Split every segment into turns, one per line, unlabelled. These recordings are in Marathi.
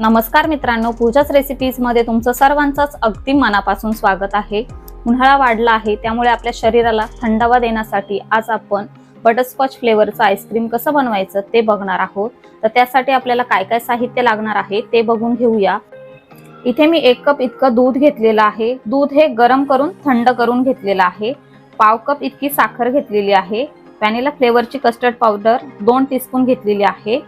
नमस्कार मित्रांनो पूजाच रेसिपीजमध्ये तुमचं सर्वांचंच अगदी मनापासून स्वागत आहे. उन्हाळा वाढला आहे त्यामुळे आपल्या शरीराला थंडावा देण्यासाठी आज आपण बटरस्कॉच फ्लेवरचं आईस्क्रीम कसं बनवायचं ते बघणार आहोत. तर त्यासाठी आपल्याला काय काय साहित्य लागणार आहे ते बघून घेऊया. इथे मी एक कप इतकं दूध घेतलेलं आहे. दूध हे गरम करून थंड करून घेतलेलं आहे. पाव कप इतकी साखर घेतलेली आहे. व्हॅनिला फ्लेवरची कस्टर्ड पावडर दोन टीस्पून घेतलेली आहे.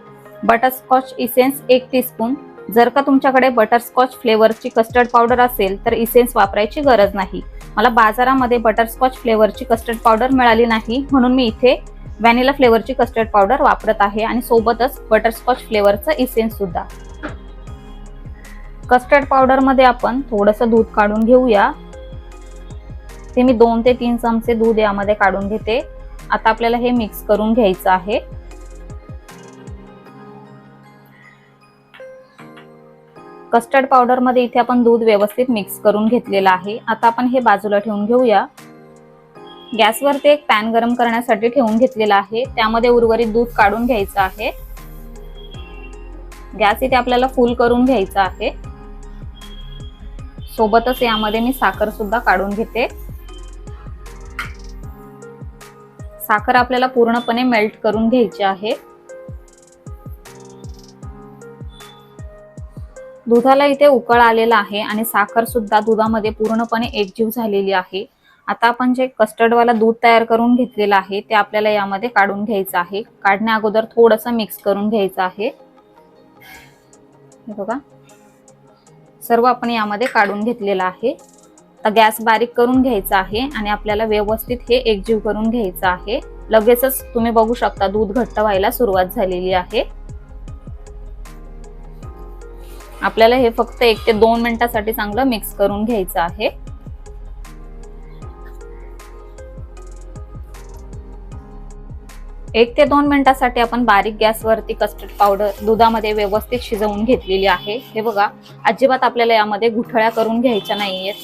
बटरस्कॉच इसेन्स एक टीस्पून जर का तुमच्याकडे बटरस्कॉच फ्लेवरची कस्टर्ड पावडर असेल तर इसेन्स वापरायची गरज नाही. मला बाजारामध्ये बटरस्कॉच फ्लेवरची कस्टर्ड पावडर मिळाली नाही म्हणून मी इथे व्हॅनिला फ्लेवरची कस्टर्ड पावडर वापरत आहे आणि सोबतच बटरस्कॉच फ्लेवरचं इसेन्स सुद्धा. कस्टर्ड पावडरमध्ये आपण थोडंसं दूध काढून घेऊया. ते मी दोन ते तीन चमचे दूध यामध्ये काढून घेते. आता आपल्याला हे मिक्स करून घ्यायचं आहे. कस्टर्ड पावडरमध्ये इथे आपण दूध व्यवस्थित मिक्स करून घेतलेलं आहे. आता आपण हे बाजूला ठेवून घेऊया. गॅसवरती एक पॅन गरम करण्यासाठी ठेवून घेतलेला आहे. त्यामध्ये उर्वरित दूध काढून घ्यायचं आहे. गॅस इथे आपल्याला फुल करून घ्यायचा आहे. सोबतच यामध्ये मी साखर सुद्धा काढून घेते. साखर आपल्याला पूर्णपणे मेल्ट करून घ्यायची आहे. दुधाला इथे उकळ आलेला आहे आणि साखर सुद्धा दुधामध्ये पूर्णपणे एकजीव झालेली आहे. आता आपण जे कस्टर्डवाला दूध तयार करून घेतलेलं आहे ते आपल्याला यामध्ये काढून घ्यायचं आहे. काढण्या अगोदर थोडंसं मिक्स करून घ्यायचं आहे. बघा. सर्व आपण यामध्ये काढून घेतलेलं आहे. आता गॅस बारीक करून घ्यायचा आहे आणि आपल्याला व्यवस्थित हे एकजीव करून घ्यायचं आहे. लगेचच तुम्ही बघू शकता दूध घट्ट व्हायला सुरुवात झालेली आहे. आपल्याला हे फक्त एक ते दोन मिनिटासाठी चांगलं मिक्स करून घ्यायचं आहे. एक ते दोन मिनिटासाठी आपण बारीक गॅसवरती कस्टर्ड पावडर दुधामध्ये व्यवस्थित शिजवून घेतलेली आहे. हे बघा अजिबात आपल्याला यामध्ये गुठळ्या करून घ्यायच्या नाहीयेत.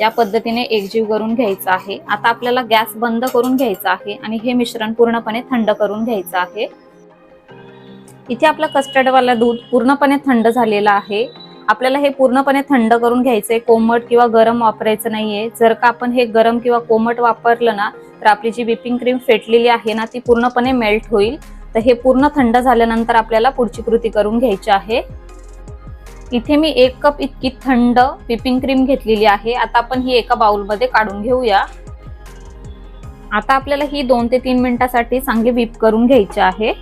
या पद्धतीने एकजीव करून घ्यायचा आहे. आता आपल्याला गॅस बंद करून घ्यायचा आहे आणि हे मिश्रण पूर्णपणे थंड करून घ्यायचं आहे. इथे आपला कस्टर्डवाला दूध पूर्णपणे थंड झालेला आहे. आपल्याला हे पूर्णपणे थंड करून घ्यायचंय. कोमट किंवा गरम वापरायचं नाहीये. जर का आपण हे गरम किंवा कोमट वापरलं ना तर आपली जी विपिंग क्रीम फेटलेली आहे ना ती पूर्णपणे मेल्ट होईल. तर हे पूर्ण थंड झाल्यानंतर आपल्याला पुढची कृती करून घ्यायची आहे. इथे मी एक कप इतकी थंड विपिंग क्रीम घेतलेली आहे. आता आपण ही एका बाउलमध्ये काढून घेऊया. आता आपल्याला ही दोन ते तीन मिनिटासाठी चांगली विप करून घ्यायची आहे.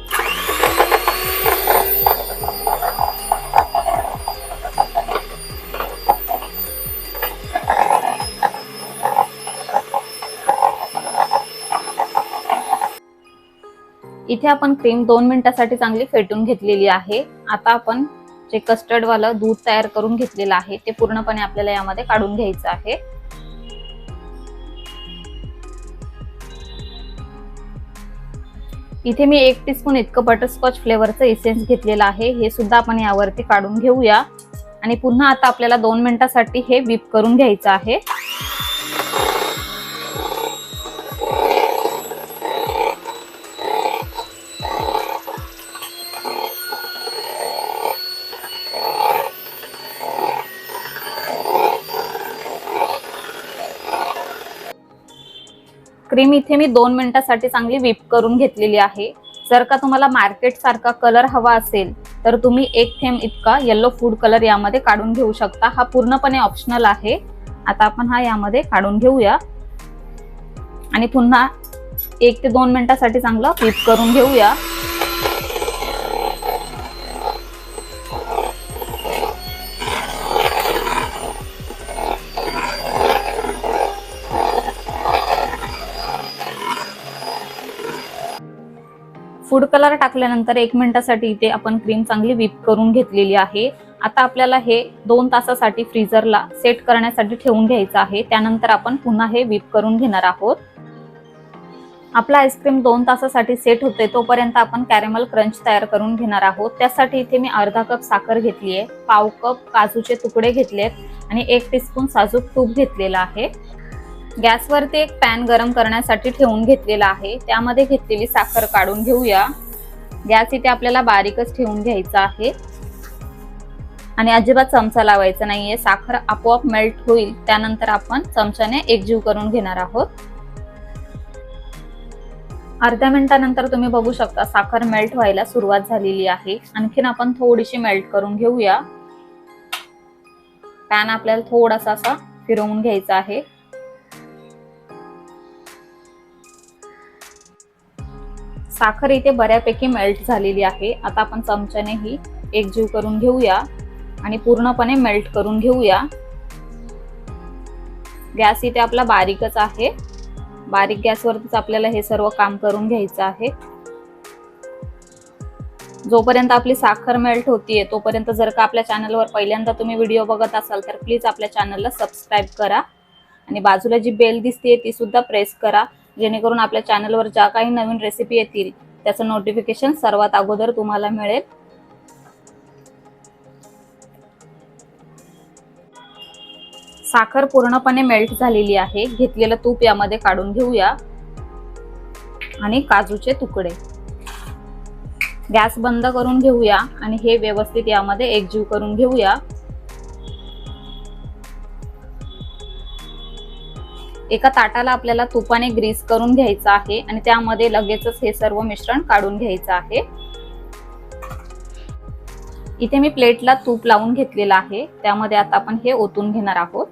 इथे आपण क्रीम दोन मिनिटासाठी चांगली फेटून घेतलेली आहे. आता आपण जे कस्टर्डवालं दूध तयार करून घेतलेलं आहे ते पूर्णपणे आपल्याला यामध्ये काढून घ्यायचं आहे. इथे मी एक टीस्पून इतकं बटरस्कॉच फ्लेवरचं इसेन्स घेतलेलं आहे. हे सुद्धा आपण यावरती काढून घेऊया. आणि पुन्हा आता आपल्याला दोन मिनिटासाठी हे विप करून घ्यायचं आहे. क्रीम इथे मी दोन मिनिटासाठी चांगली विप करून घेतलेली आहे. जर का तुम्हाला मार्केट सारखा कलर हवा असेल तर तुम्ही एक थेंब इतका येल्लो फूड कलर यामध्ये काढून घेऊ शकता. हा पूर्णपणे ऑप्शनल आहे. आता आपण हा यामध्ये काढून घेऊया. आणि पुन्हा एक ते दोन मिनिटासाठी चांगलं विप करून घेऊया. फूड कलर टाकल्यानंतर एक मिनिटासाठी इथे आपण क्रीम चांगली विप करून घेतलेली आहे. आता आपल्याला हे दोन तासासाठी फ्रीजरला सेट करण्यासाठी ठेवून घ्यायचं आहे. त्यानंतर आपण पुन्हा हे विप करून घेणार आहोत. आपला आईस्क्रीम दोन तासासाठी सेट होते तोपर्यंत आपण कॅरेमल क्रंच तयार करून घेणार आहोत. त्यासाठी इथे मी अर्धा कप साखर घेतली आहे पाव कप काजूचे तुकडे घेतलेत आणि एक टीस्पून साजूक तूप घेतलेलं आहे. गॅसवरती एक पॅन गरम करण्यासाठी ठेवून घेतलेला आहे. त्यामध्ये घेतलेली साखर काढून घेऊया. गॅस इथे आपल्याला बारीकच ठेवून घ्यायचा आहे. आणि अजिबात चमचा लावायचा नाहीये. साखर आपोआप मेल्ट होईल. त्यानंतर आपण चमच्याने एकजीव करून घेणार आहोत. अर्ध्या मिनिटानंतर तुम्ही बघू शकता साखर मेल्ट व्हायला सुरुवात झालेली आहे. आणखीन आपण थोडीशी मेल्ट करून घेऊया. पॅन आपल्याला थोडासा असा फिरवून घ्यायचा आहे. साखर इथे बऱ्यापैकी मेल्ट झालेली आहे. आता आपण चमच्याने ही एकजीव करून घेऊया आणि पूर्णपणे मेल्ट करून घेऊया. गॅस इथे आपला बारीकच आहे. बारीक गॅसवरतीच आपल्याला हे सर्व काम करून घ्यायचं आहे. जोपर्यंत आपली साखर मेल्ट होतीये तोपर्यंत जर का आपल्या चॅनलवर पहिल्यांदा तुम्ही व्हिडिओ बघत असाल तर प्लीज आपल्या चॅनलला सबस्क्राईब करा. आणि बाजूला जी बेल दिसते ती सुद्धा प्रेस करा. जेणेकरून आपल्या चॅनलवर ज्या काही नवीन रेसिपी येतील त्याचं नोटिफिकेशन सर्वात अगोदर तुम्हाला मिळेल. साखर पूर्णपणे मेल्ट झालेली आहे. घेतलेलं तूप यामध्ये काढून घेऊया. आणि काजूचे तुकडे. गॅस बंद करून घेऊया आणि हे व्यवस्थित यामध्ये एकजीव करून घेऊया. एका ताटाला आपल्याला तुपाने ग्रीस करून घ्यायचं आहे आणि त्यामध्ये लगेचच हे सर्व मिश्रण काढून घ्यायचं आहे. इथे मी प्लेटला तूप लावून घेतलेलं आहे. त्यामध्ये आता आपण हे ओतून घेणार आहोत.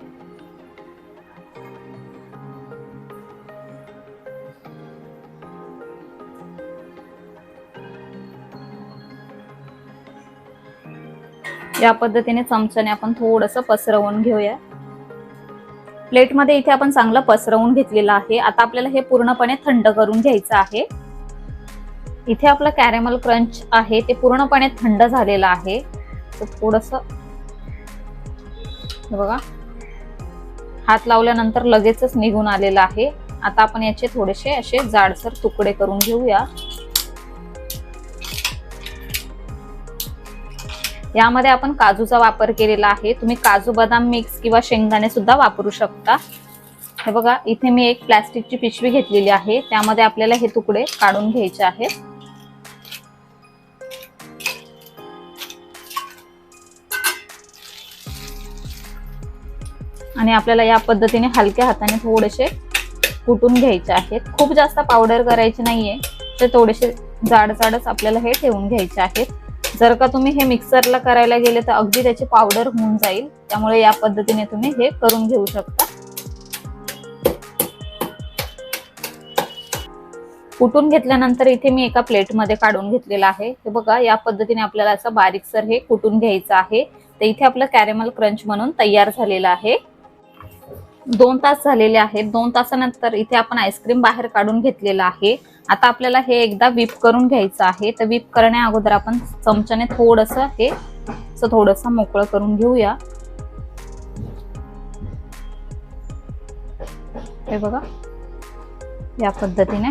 या पद्धतीने चमच्याने आपण थोडस पसरवून घेऊया. प्लेटमध्ये इथे आपण चांगलं पसरवून घेतलेलं आहे. आता आपल्याला हे पूर्णपणे थंड करून घ्यायचं आहे. इथे आपलं कॅरेमल क्रंच आहे ते पूर्णपणे थंड झालेलं आहे. थोडस बघा. हात लावल्यानंतर लगेचच निघून आलेलं आहे. आता आपण याचे थोडेसे असे जाडसर तुकडे करून घेऊया. यामध्ये आपण काजूचा वापर केलेला आहे. तुम्ही काजू बदाम मिक्स किंवा शेंगदाणे सुद्धा वापरू शकता. हे बघा इथे मी एक प्लॅस्टिकची पिशवी घेतलेली आहे. त्यामध्ये आपल्याला हे तुकडे काढून घ्यायचे आहेत. आणि आपल्याला या पद्धतीने हलक्या हाताने थोडेसे कुटून घ्यायचे आहेत. खूप जास्त पावडर करायची नाहीये. ते थोडेसे जाड जाडच आपल्याला हे ठेवून घ्यायचे आहेत. जर का तुम्ही हे मिक्सरला करायला गेले तर अगदी त्याची पावडर होऊन जाईल. त्यामुळे या पद्धतीने तुम्ही हे करून घेऊ शकता. कुटून घेतल्यानंतर इथे मी एका प्लेटमध्ये काढून घेतलेलं आहे. हे बघा या पद्धतीने आपल्याला असं बारीकसर हे कुटून घ्यायचं आहे. तर इथे आपलं कॅरेमल क्रंच म्हणून तयार झालेलं आहे. दोन तास झालेले आहेत. दोन तासानंतर इथे आपण आईस्क्रीम बाहेर काढून घेतलेलं आहे. आता आपल्याला हे एकदा विप करून घ्यायचं आहे. तर विप करण्या अगोदर आपण चमच्याने थोडस हे असं थोडस मोकळं करून घेऊया. हे बघा या पद्धतीने.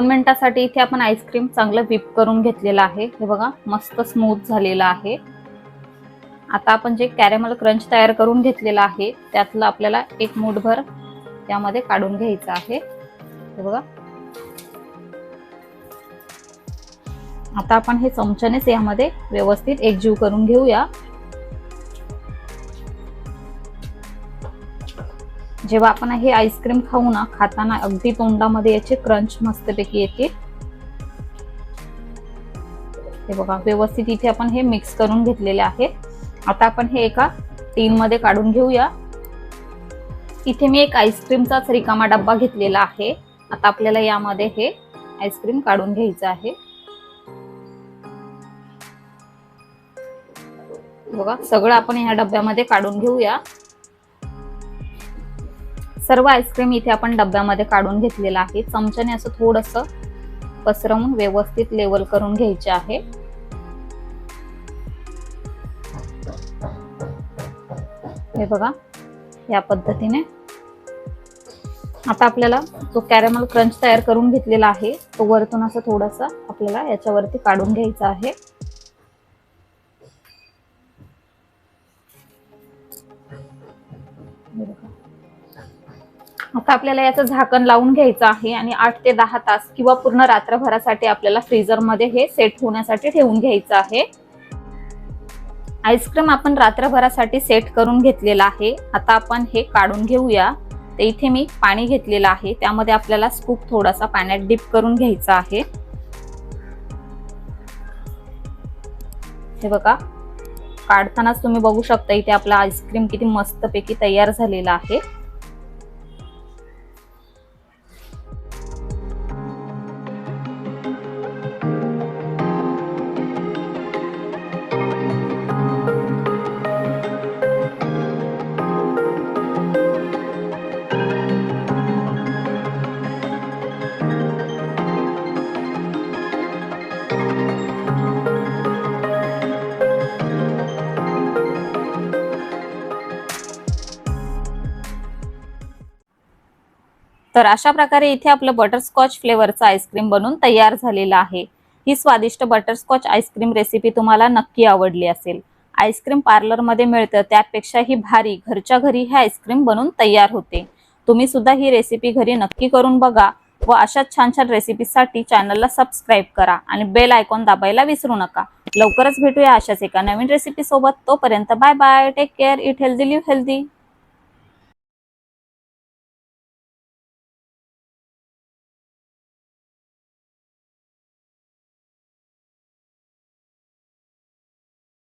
दोन मिनिटासाठी इथे आपण आईस्क्रीम चांगलं विप करून घेतलेलं आहे. हे बघा मस्त स्मूथ झालेलं आहे. आता आपण जे कॅरेमल क्रंच तयार करून घेतलेलं आहे त्यातलं आपल्याला एक मूठभर त्यामध्ये काढून घ्यायचं आहे. हे बघा. आता आपण हे चमच्यानेच यामध्ये व्यवस्थित एकजीव करून घेऊया. जेव्हा आपण हे आईस्क्रीम खाऊ ना खाताना अगदी तोंडामध्ये याचे क्रंच मस्तपैकी येते. हे बघा व्यवस्थित इथे आपण हे मिक्स करून घेतलेले आहे. आता आपण हे एका टीन मध्ये काढून घेऊया. इथे मी एक आईस्क्रीमचाच रिकामा डब्बा घेतलेला आहे. आता आपल्याला यामध्ये हे आईस्क्रीम काढून घ्यायचं आहे. बघा सगळं आपण ह्या डब्यामध्ये काढून घेऊया. सर्व आईस्क्रीम इथे आपण डब्यामध्ये काढून घेतलेलं आहे. चमच्याने असं थोडस पसरवून व्यवस्थित लेवल करून घ्यायचे आहे. हे बघा या पद्धतीने. आता आपल्याला जो कॅरेमल क्रंच तयार करून घेतलेला आहे तो वरतून असं थोडासा आपल्याला याच्यावरती काढून घ्यायचा आहे. आता आपल्याला याचं झाकण लावून घ्यायचं आहे आणि आठ ते दहा तास किंवा पूर्ण रात्रभरासाठी आपल्याला फ्रीजरमध्ये हे सेट होण्यासाठी ठेवून घ्यायचं आहे. आईस्क्रीम आपण रात्रभरासाठी सेट करून घेतलेला आहे. आता आपण हे काढून घेऊया. तर इथे मी पाणी घेतलेलं आहे. त्यामध्ये आपल्याला स्कूप थोडासा पाण्यात डिप करून घ्यायचा आहे. हे बघा. काढतानाच तुम्ही बघू शकता इथे आपला आईस्क्रीम किती मस्तपैकी तयार झालेला आहे. तर अशा प्रकारे इथे आपलं बटरस्कॉच फ्लेवरचं आईस्क्रीम बनून तयार झालेलं आहे. ही स्वादिष्ट बटरस्कॉच आईस्क्रीम रेसिपी तुम्हाला नक्की आवडली असेल. आईस्क्रीम पार्लरमध्ये मिळतं त्यापेक्षाही भारी घरच्या घरी हे आईस्क्रीम बनून तयार होते. तुम्ही सुद्धा ही रेसिपी घरी नक्की करून बघा व अशाच छान छान रेसिपीसाठी चॅनलला सबस्क्राईब करा आणि बेल आयकॉन दाबायला विसरू नका. लवकरच भेटूया अशाच एका नवीन रेसिपी सोबत. तोपर्यंत bye bye take care eat healthy live healthy